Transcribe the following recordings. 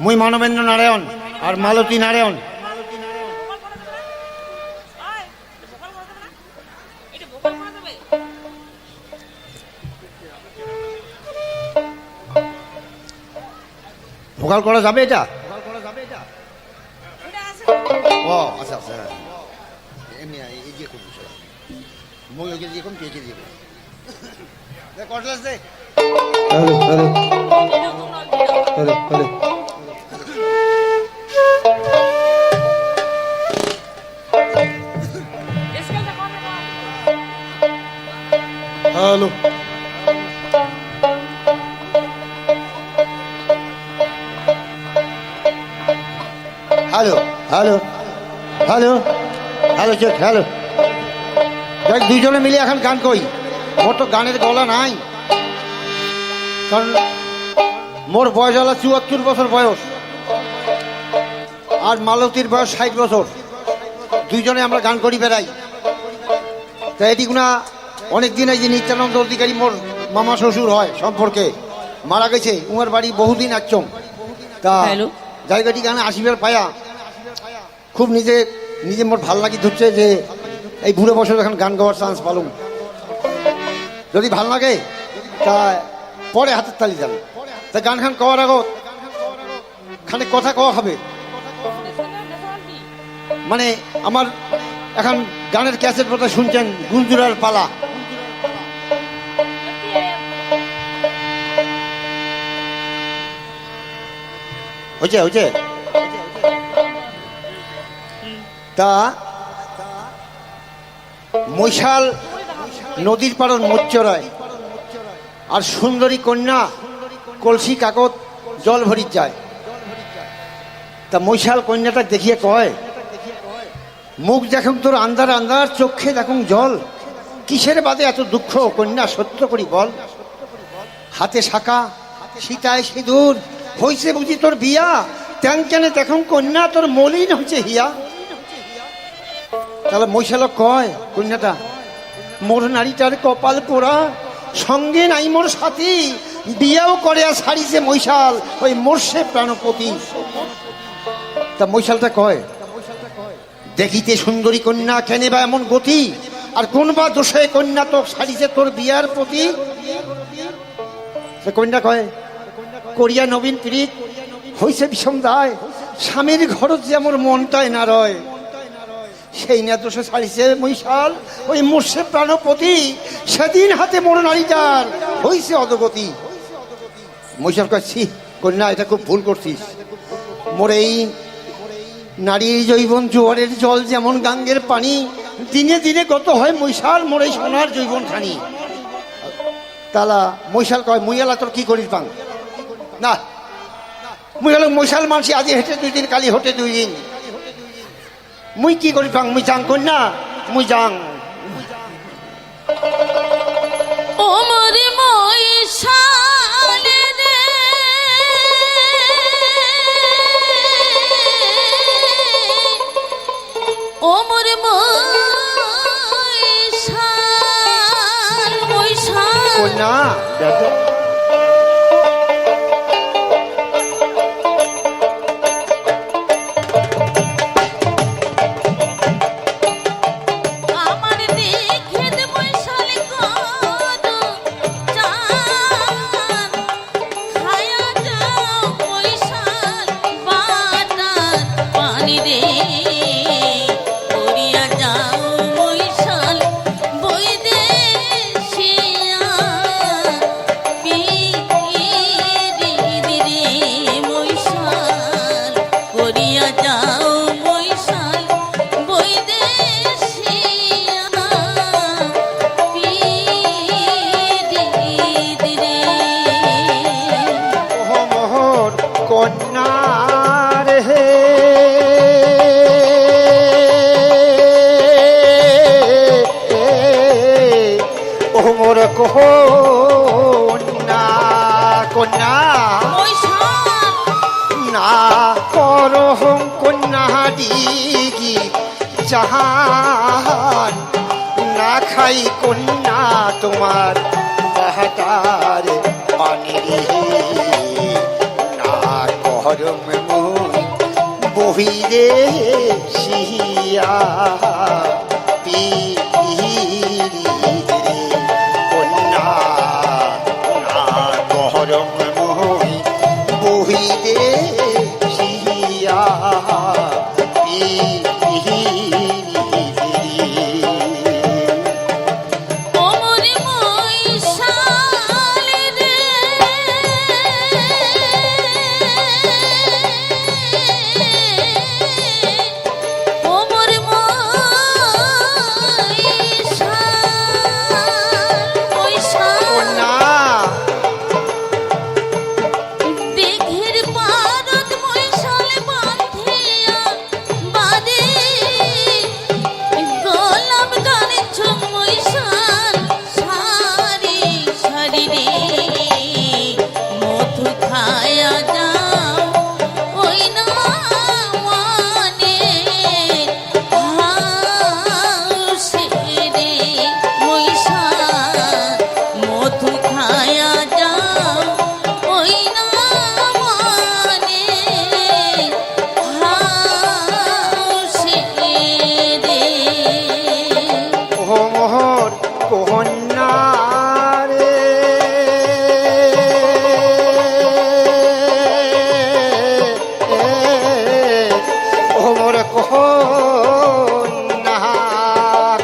মুই মানবেন্দ্র নারায়ণ আর মালতী নারায়ণ। ভোকাল করা যাবে এটা? ও আচ্ছা আচ্ছা হ্যাঁ। এমনি আয়, এই। মই দে। Hello hello hello hello check hello দেখ, দুইজনে মিলে এখন গান কই মোর তো গানের গলা নাই। কারণ মোর বয়স হলো চুয়াত্তর বছর বয়স। আর মালতীর বয়স ষাট বছর। দুইজনে আমরা গান করি বেড়াই। তা এটি গুনা অনেক দিন এই যে নিত্যানন্দ অধিকারী মোর মামা শ্বশুর হয় সম্পর্কে। মারা গেছে, উমার বাড়ি বহুদিন একচম তা। জায়গাটি গানে আসিবার পায়া। খুব নিজে নিজে মোর ভালো লাগি ধরছে যে এই বুড়ো বছর এখন গান গাওয়ার চান্স পালুম। যদি ভালো লাগে, তা পরে হাতের তালি যাবে তা গান খান কওয়ার আগত খানে কথা কওয়া হবে। মানে আমার এখন গানের ক্যাসেট কথা শুনছেন গুঞ্জুরার পালা। হয়েছে হয়েছে তা মৈশাল নদীর পাড়ন মচ্চরায়। আর সুন্দরী কন্যা কলসি কাকত জল ভরি যায়। তা মৈশাল কন্যাটা দেখিয়ে কয়, মুখ দেখুন তোর আন্দার আন্দার চোখে দেখুন জল। কিসের বাদে এত দুঃখ কন্যা সত্য করি বল? হাতে শাখা, সীতায় সিঁদুর হইছে বুঝি তোর বিয়া? তেন কেন দেখুন কন্যা, তোর মলিন হচ্ছে হিয়া। তাহলে মৈশালক কয়, কন্যাটা, মোর নারীটার কপাল পোড়া, সঙ্গে নাই মোর সাথী, বিয়াও করে আর সারিছে মৈশাল ওই মোর্শে প্রাণপতি। তা মৈশালটা কয়, দেখিতে সুন্দরী কন্যা কেনে বা এমন গতি, আর কোন বা দোষে কন্যা তো সারিছে তোর বিয়ার প্রতি? কন্যা কয় করিয়া নবীন প্রীত, হইছে বিষম দায় স্বামীর ঘরত যে আমার মনটাই না রয়, সেই না দোষে ছাড়িছে মহিষাল। ওই মোর্শে প্রাণপতি সেদিন হাতে মোর নারীটার হইছে অধগতি মহিষাল কাছি কন্যা, এটা খুব ভুল করছিস। মোর এই নারীর জৈবন জোয়ারের জল যেমন গাঙ্গের পানি, দিনে দিনে কত হয় মৈশাল মোর এই সোনার জৈবন খানি তালা মৈশাল কয় মুইয়ালা তোর কি করিস পাং? না। মুই হলো মৈশাল মানসি আজি হেঁটে দুই দিন কালি হটে দুই দিন। মুই কি করি পাং? মুই যাং কন্যা? মুই যাং। ও মরে মহিষালে রে। মরে মহিষাল মহিষাল কন্যা দেখো। কন্যা কন্যা। না করহম কন্যা দিগি না খাই কন্যা তোমার তাহাতার পানি। না বহিরে সিয়া পি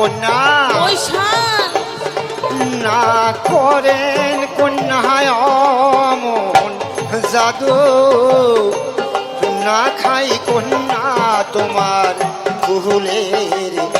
কন্যা। না করেন কন্যায় অমন জাদু। না খাই কন্যা তোমার কুহুলের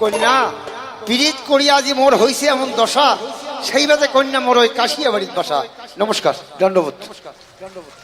কন্যা। আজি এমন দশা সেইভাবে কন্যা মোর ওই কাশিয়া বাড়ির দশা। নমস্কার দণ্ডবোধ নমস্কার, দণ্ডবোধ।